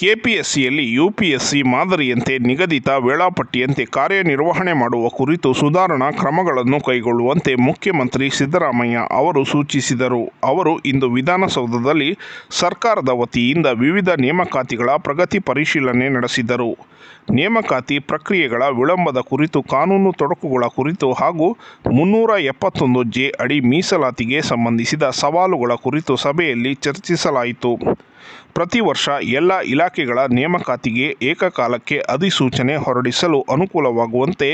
ಕೆಪಿಎಸ್ಸಿಯಲ್ಲಿ UPSC ಮಾದರಿಯಂತೆ ನಿಗದಿತ ವೇಳಾಪಟ್ಟಿಯಂತೆ ಕಾರ್ಯನಿರ್ವಹಣೆ ಮಾಡುವ ಕುರಿತು ಸುಧಾರಣಾ ಕ್ರಮಗಳನ್ನು ಕೈಗೊಳ್ಳುವಂತೆ ಮುಖ್ಯಮಂತ್ರಿ ಸಿದ್ದರಾಮಯ್ಯ ಅವರು ಸೂಚಿಸಿದರು. ಅವರು ಇಂದು ವಿಧಾನಸೌಧದಲ್ಲಿ ಸರ್ಕಾರದ ವತಿಯಿಂದ ವಿವಿಧ ನೇಮಕಾತಿಗಳ ಪ್ರಗತಿ ಪರಿಶೀಲನೆ ನಡೆಸಿದರು. ನೇಮಕಾತಿ ಪ್ರಕ್ರಿಯೆಗಳ ವಿಳಂಬದ ಕುರಿತು ಕಾನೂನು ತೊಡಕುಗಳ ಕುರಿತು ಹಾಗೂ ಮುನ್ನೂರ ಎಪ್ಪತ್ತೊಂದು ಜೆ ಅಡಿ ಮೀಸಲಾತಿಗೆ ಸಂಬಂಧಿಸಿದ ಸವಾಲುಗಳ ಕುರಿತು ಸಭೆಯಲ್ಲಿ ಚರ್ಚಿಸಲಾಯಿತು. ಪ್ರತಿ ವರ್ಷ ಎಲ್ಲ ಇಲಾಖೆಗಳ ನೇಮಕಾತಿಗೆ ಏಕಕಾಲಕ್ಕೆ ಅಧಿಸೂಚನೆ ಹೊರಡಿಸಲು ಅನುಕೂಲವಾಗುವಂತೆ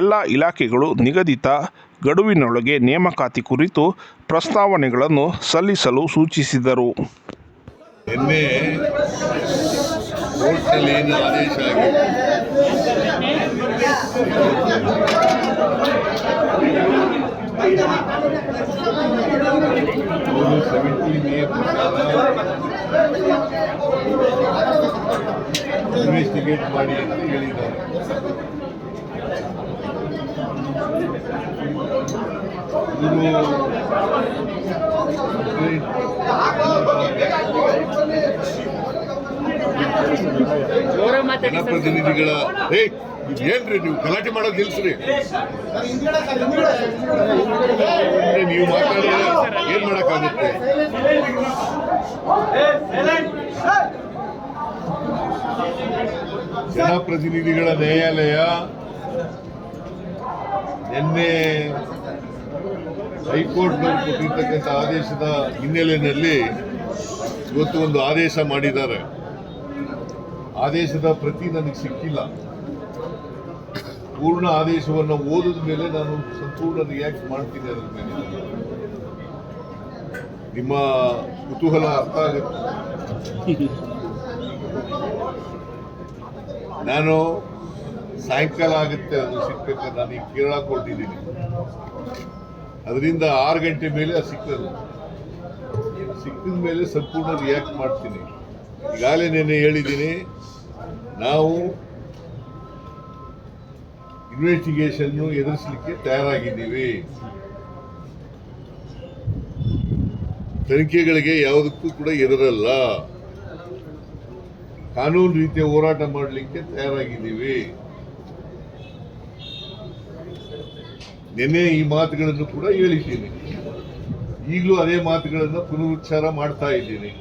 ಎಲ್ಲ ಇಲಾಖೆಗಳು ನಿಗದಿತ ಗಡುವಿನೊಳಗೆ ನೇಮಕಾತಿ ಕುರಿತು ಪ್ರಸ್ತಾವನೆಗಳನ್ನು ಸಲ್ಲಿಸಲು ಸೂಚಿಸಿದರು. ಆದೇಶ ಆಗಿದೆ ಅವರು ಸೆವೆಂಟೀನ್ ಎ ಪ್ರಕಾರ ಇನ್ವೆಸ್ಟಿಗೇಟ್ ಮಾಡಿ ಅಂತ ಹೇಳಿದ್ದಾರೆ ಜನಪ್ರತಿನಿಧಿಗಳ ಹೇ ಏನ್ರಿ ನೀವು ಗಲಾಟೆ ಮಾಡೋದು ನಿಲ್ಸ್ರಿ. ಅಂದ್ರೆ ನೀವು ಮಾತಾಡಿದ್ರೆ ಏನ್ ಮಾಡಕ್ಕಾಗುತ್ತೆ? ಜನಪ್ರತಿನಿಧಿಗಳ ನ್ಯಾಯಾಲಯ ನಿನ್ನೆ ಹೈಕೋರ್ಟ್ನವರು ಕೊಟ್ಟಿರ್ತಕ್ಕಂಥ ಆದೇಶದ ಹಿನ್ನೆಲೆಯಲ್ಲಿ ಇವತ್ತು ಒಂದು ಆದೇಶ ಮಾಡಿದ್ದಾರೆ. ಆದೇಶದ ಪ್ರತಿ ನನಗೆ ಸಿಕ್ಕಿಲ್ಲ. ಪೂರ್ಣ ಆದೇಶವನ್ನು ಓದಿದ ಮೇಲೆ ನಾನು ಸಂಪೂರ್ಣ ರಿಯಾಕ್ಟ್ ಮಾಡ್ತೀನಿ ಅದ್ರ ಮೇಲೆ. ನಿಮ್ಮ ಕುತೂಹಲ ಅರ್ಥ ಆಗುತ್ತೆ. ನಾನು ಸಾಯಂಕಾಲ ಆಗುತ್ತೆ ಅದು ಸಿಗ್ಬೇಕಾದ್ರೆ ನಾನು ಈಗ ಕೇರಳ ಕೊಟ್ಟಿದ್ದೀನಿ. ಅದರಿಂದ ಆರು ಗಂಟೆ ಮೇಲೆ ಅದು ಸಿಕ್ಕದು ಸಿಕ್ಕಿದ ಮೇಲೆ ಸಂಪೂರ್ಣ ರಿಯಾಕ್ಟ್ ಮಾಡ್ತೀನಿ. ಈಗಾಗಲೇ ನೆನೆ ಹೇಳಿದ್ದೀನಿ, ನಾವು ಇನ್ವೆಸ್ಟಿಗೇಷನ್ ಎದುರಿಸಲಿಕ್ಕೆ ತಯಾರಾಗಿದ್ದೀವಿ. ತನಿಖೆಗಳಿಗೆ ಯಾವುದಕ್ಕೂ ಕೂಡ ಇರಲ್ಲ ಕಾನೂನು ರೀತಿಯ ಹೋರಾಟ ಮಾಡಲಿಕ್ಕೆ ತಯಾರಾಗಿದ್ದೀವಿ. ನಿನ್ನೆ ಈ ಮಾತುಗಳನ್ನು ಕೂಡ ಹೇಳಿದ್ದೀನಿ. ಈಗಲೂ ಅದೇ ಮಾತುಗಳನ್ನು ಪುನರುಚ್ಚಾರ ಮಾಡ್ತಾ ಇದ್ದೀನಿ.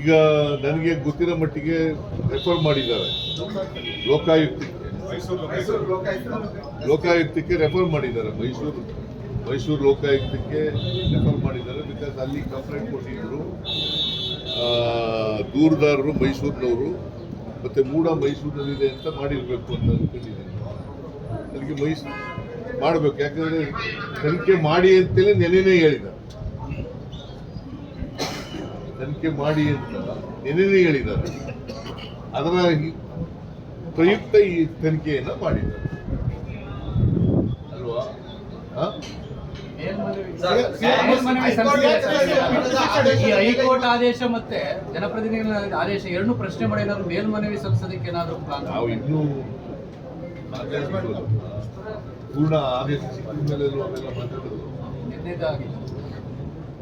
ಈಗ ನನಗೆ ಗೊತ್ತಿರೋ ಮಟ್ಟಿಗೆ ರೆಫರ್ ಮಾಡಿದ್ದಾರೆ. ಲೋಕಾಯುಕ್ತಕ್ಕೆ. ಲೋಕಾಯುಕ್ತಕ್ಕೆ ರೆಫರ್ ಮಾಡಿದ್ದಾರೆ ಮೈಸೂರು. ಮೈಸೂರು ಲೋಕಾಯುಕ್ತಕ್ಕೆ ರೆಫರ್ ಮಾಡಿದ್ದಾರೆ. ಬಿಕಾಸ್ ಅಲ್ಲಿ ಕಂಪ್ಲೇಂಟ್ ಕೊಟ್ಟಿದ್ದರು ದೂರದಾರರು ಮೈಸೂರಿನವರು ಮತ್ತು ಮೂಡ ಮೈಸೂರಿನಲ್ಲಿದೆ ಅಂತ ಮಾಡಿರಬೇಕು ಅಂತ ಅಂದ್ಕೊಂಡಿದ್ದೀನಿ ಅಲ್ಲಿಗೆ ಮೈಸೂರು ಮಾಡಬೇಕು. ಯಾಕಂದರೆ ತನಿಖೆ ಮಾಡಿ ಅಂತೇಳಿ ನೆನೆನೇ ಹೇಳಿದ್ದಾರೆ ತನಿಖೆ ಮಾಡಿ ಅಂತ ನೆನೆನೇ ಹೇಳಿದ್ದಾರೆ ಅದರ ಪ್ರಯುಕ್ತ ಈ ತನಿಖೆಯನ್ನು ಮಾಡಿದ್ದಾರೆ. ಅಲ್ವಾ? ಹ? ಈ ಹೈಕೋರ್ಟ್ ಆದೇಶ ಮತ್ತೆ ಜನಪ್ರತಿನಿಧಿಗಳ ಆದೇಶ ಎರಡು ಪ್ರಶ್ನೆ ಮಾಡಿ ಏನಾದ್ರು ಮೇಲ್ಮನವಿ ಸಲ್ಲಿಸೋದಕ್ಕೆ ಏನಾದ್ರು ಪ್ಲಾನ್ ನಾವು ಇನ್ನೂ. ಪೂರ್ಣ ಆದೇಶ ಸಿಕ್ಕಿದ ಮೇಲೆ ಅವೆಲ್ಲ ಮಾತಾಡೋದು ನಿನ್ನೆದಾಗಿ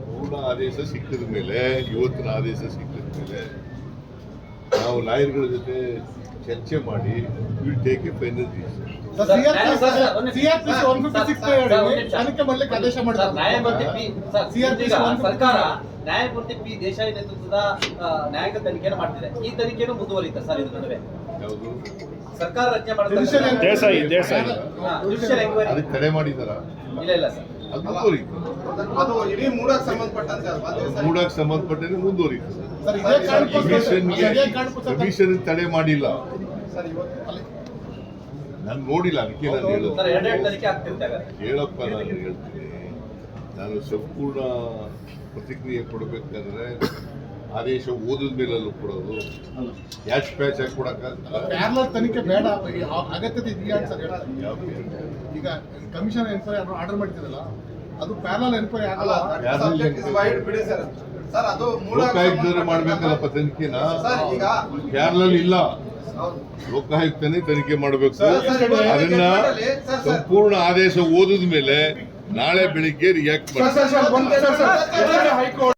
ಪೂರ್ಣ ಆದೇಶ ಸಿಕ್ಕಿದ ಮೇಲೆ ಇವತ್ತಿನ ಆದೇಶ ಸಿಕ್ಕಿದ ಮೇಲೆ ನಾವು ಲಾಯರ್ಗಳ ಜೊತೆ ಚರ್ಚೆ ಮಾಡಿ will take a final decision CrPC one fifty six ತನಿಖೆ ಮಾಡ್ಲಿಕ್ಕೆ ಆದೇಶ ಸರ್, ನ್ಯಾಯಮೂರ್ತಿ ಪಿ ಸರ್, CRPC ಈಗ 156 ಸರ್ಕಾರ ನ್ಯಾಯಮೂರ್ತಿ ಪಿ ದೇಶಾಯಿ ನೇತೃತ್ವದ ನ್ಯಾಯಾಂಗ ತನಿಖೆಯನ್ನು ಮಾಡ್ತಿದೆ. ಈ ತನಿಖೆಯನ್ನು ಮುಂದುವರಿತ ಸರ್ ಇದು ನಡುವೆ. ಸರ್ಕಾರ ರಚನೆ ಮಾಡ್ತಾರೆ ಇಲ್ಲ ಇಲ್ಲ ಸರ್ ಅದು ಮುಂದುವರಿತು ಅದು ಇಡೀ ಮೂಡಕ್ಕೆ ಸಂಬಂಧಪಟ್ಟಂತೆ ಅಲ್ವಾ? ಸರ್. ಮೂಡಕ್ಕೆ ಸಂಬಂಧಪಟ್ಟಂತೆ ಮುಂದುವರಿತು ಸರ್, ಇದೇ ಕಾರಣಕ್ಕೋಸ್ಕರ- ಕಮಿಷನ್ಗೆ ಕಮಿಷನ್ ತಡೆ ಮಾಡಿಲ್ಲ. ಸರ್, ಇವತ್ತು ಅಲ್ಲಿ- ನಾನು ನೋಡಿಲ್ಲ ಅದಕ್ಕೆ ನಾನು ಹೇಳೋದು. ಹೇಳಪ್ಪ ನಾನು ಹೇಳ್ತೀನಿ. ನಾನು ಸಂಪೂರ್ಣ ಪ್ರತಿಕ್ರಿಯೆ ಕೊಡಬೇಕಾದ್ರೆ ಆದೇಶ ಓದಿದ ಮೇಲಲ್ಲೂ ಕೊಡೋದು ಕ್ಯಾಶ್ ಪ್ಯಾಚ್ ಹಾಕಿ ಕೊಡಕ್ಕಾಗಲ್ಲ ಪ್ಯಾರಲಲ್ ತನಿಖೆ ಬೇಡ ಈ ಆ- ಅಗತ್ಯತೆ ಇದೆಯಾ ಅಂತ ಸರ್ ಹೇಳ್ತಾರೆ. ಈಗ ಕಮಿಷನ್ ಎನ್ಕ್ವೈರಿ ಆರ್ಡರ್ ಮಾಡಿದ್ದೀರಲ್ಲ ಅದು ಪ್ಯಾರಲಲ್ ಎನ್ಕ್ವೈರಿ ಆಗಲ್ಲ ಬಿಡಿ ಸರ್ ಅದು ಮೂಲ ಲೋಕಾಯುಕ್ತರೇ ಮಾಡ್ಬೇಕಲ್ಲಪ್ಪ ತನಿಖೆನ ಸರ್ ಈಗ ಕೇರಳಲ್ಲಿ ಇಲ್ಲ ಹೌದು. ಲೋಕಾಯುಕ್ತನೇ ತನಿಖೆ ಮಾಡಬೇಕು ಸರ್, ಸರ್, ಸರ್, ಅದನ್ನ ಸರ್, ಸರ್, ಸರ್. ಸಂಪೂರ್ಣ ಆದೇಶ ಓದಿದ ಮೇಲೆ ನಾಳೆ ಬೆಳಿಗ್ಗೆ ರಿಯಾಕ್ಟ್ ಮಾಡಿ ಸರ್, ಸರ್, ಸರ್, ಒಂದ್- ಸರ್, ಸರ್, ಹೈಕೋರ್ಟ್